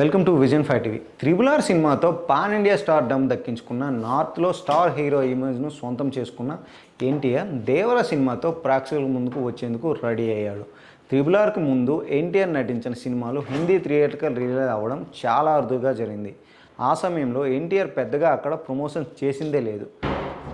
Welcome to vision five TV. Triple R సినిమాతో pan India stardom దక్కించుకున్న నార్త్లో star hero ఇమేజ్ను సొంతం చేసుకున్న ఎన్టీఆర్ దేవర సినిమాతో ప్రేక్షకుల ముందుకు వచ్చేందుకు రెడీ అయ్యాడు. త్రిబుల్ ఆర్కి ముందు ఎన్టీఆర్ నటించిన సినిమాలు హిందీ థియేటర్కల్ రిలీజ్ అవ్వడం చాలా అరుదుగా జరిగింది. ఆ సమయంలో ఎన్టీఆర్ పెద్దగా అక్కడ ప్రమోషన్ చేసిందే లేదు.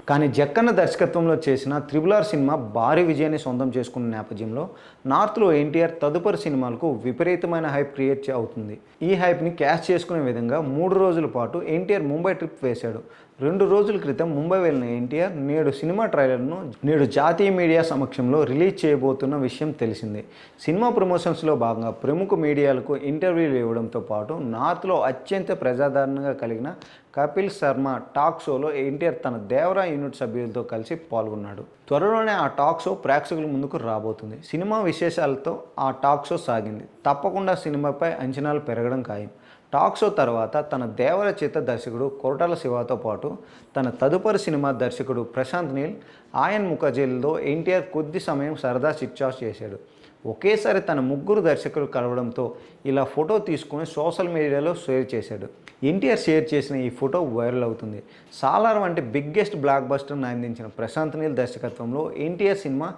కానీ జక్కన్న దర్శకత్వంలో చేసిన త్రిబుల్ ఆర్ సినిమా భారీ విజయాన్ని సొంతం చేసుకున్న నేపథ్యంలో నార్త్లో ఎన్టీఆర్ తదుపరి సినిమాలకు విపరీతమైన హైప్ క్రియేట్ అవుతుంది. ఈ హైప్ని క్యాష్ చేసుకునే విధంగా మూడు రోజుల పాటు ఎన్టీఆర్ ముంబై ట్రిప్ వేశాడు. రెండు రోజుల క్రితం ముంబై వెళ్ళిన ఎన్టీఆర్ నేడు సినిమా ట్రైలర్ను నేడు జాతీయ మీడియా సమక్షంలో రిలీజ్ చేయబోతున్న విషయం తెలిసిందే. సినిమా ప్రమోషన్స్లో భాగంగా ప్రముఖ మీడియాలకు ఇంటర్వ్యూలు ఇవ్వడంతో పాటు నార్త్లో అత్యంత ప్రజాదరణగా కలిగిన కపిల్ శర్మ టాక్ షోలో ఎన్టీఆర్ తన దేవరా యూనిట్ సభ్యులతో కలిసి పాల్గొన్నాడు. త్వరలోనే ఆ టాక్ షో ప్రేక్షకుల ముందుకు రాబోతుంది. సినిమా విశేషాలతో ఆ టాక్ షో సాగింది. తప్పకుండా సినిమాపై అంచనాలు పెరగడం ఖాయం. టాక్ షో తర్వాత తన దేవర చిత్ర దర్శకుడు కొరటాల శివతో పాటు తన తదుపరి సినిమా దర్శకుడు ప్రశాంత్ నీల్ ఆయన్ ముఖర్జీలతో ఎన్టీఆర్ కొద్ది సమయం సరదా చిట్చాట్ చేశాడు. ఒకేసారి తన ముగ్గురు దర్శకులు కలవడంతో ఇలా ఫోటో తీసుకుని సోషల్ మీడియాలో షేర్ చేశాడు. ఎన్టీఆర్ షేర్ చేసిన ఈ ఫోటో వైరల్ అవుతుంది. సాలార్ వంటి బిగ్గెస్ట్ బ్లాక్ బస్టర్ను అందించిన ప్రశాంత్ నీల్ దర్శకత్వంలో ఎన్టీఆర్ సినిమా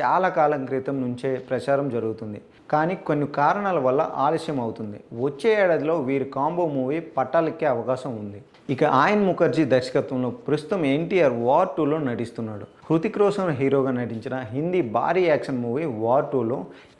చాలా కాలం క్రితం నుంచే ప్రచారం జరుగుతుంది. కానీ కొన్ని కారణాల వల్ల ఆలస్యం అవుతుంది. వచ్చే ఏడాదిలో వీరి కాంబో మూవీ పట్టాలెక్కే అవకాశం ఉంది. ఇక ఆయన్ ముఖర్జీ దర్శకత్వంలో ప్రస్తుతం ఎన్టీఆర్ వార్ టూలో నటిస్తున్నాడు. హృతిక్ రోషన్ హీరోగా నటించిన హిందీ భారీ యాక్షన్ మూవీ వార్ టూలో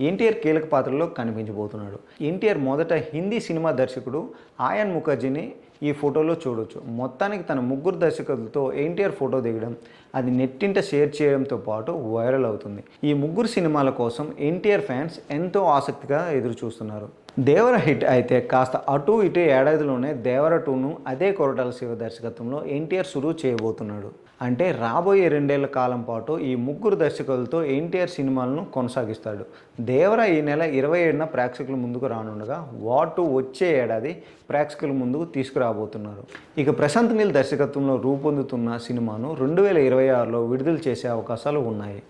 ఎన్టీఆర్ కీలక పాత్రలో కనిపించబోతున్నాడు. ఎన్టీఆర్ మొదట హిందీ సినిమా దర్శకుడు ఆయన్ ముఖర్జీని ఈ ఫోటోలో చూడొచ్చు. మొత్తానికి తన ముగ్గురు దర్శకులతో ఎన్టీఆర్ ఫోటో దిగడం అది నెట్టింట షేర్ చేయడంతో పాటు వైరల్ అవుతుంది. ఈ ముగ్గురు సినిమాల కోసం ఎన్టీఆర్ ఫ్యాన్స్ ఎంతో ఆసక్తిగా ఎదురు చూస్తున్నారు దేవర హిట్ అయితే కాస్త అటు ఇటు ఏడాదిలోనే దేవర టూను అదే కొరటాల శివ దర్శకత్వంలో ఎన్టీఆర్ సురువు చేయబోతున్నాడు. అంటే రాబోయే రెండేళ్ళ కాలం పాటు ఈ ముగ్గురు దర్శకులతో ఎన్టీఆర్ సినిమాలను కొనసాగిస్తాడు. దేవర ఈ నెల ఇరవై ఏడున ప్రేక్షకుల ముందుకు రానుండగా వాటు వచ్చే ఏడాది ప్రేక్షకుల ముందుకు తీసుకురాబోతున్నారు. ఇక ప్రశాంత్ నీల్ దర్శకత్వంలో రూపొందుతున్న సినిమాను రెండు వేల ఇరవై ఆరులో విడుదల చేసే అవకాశాలు ఉన్నాయి.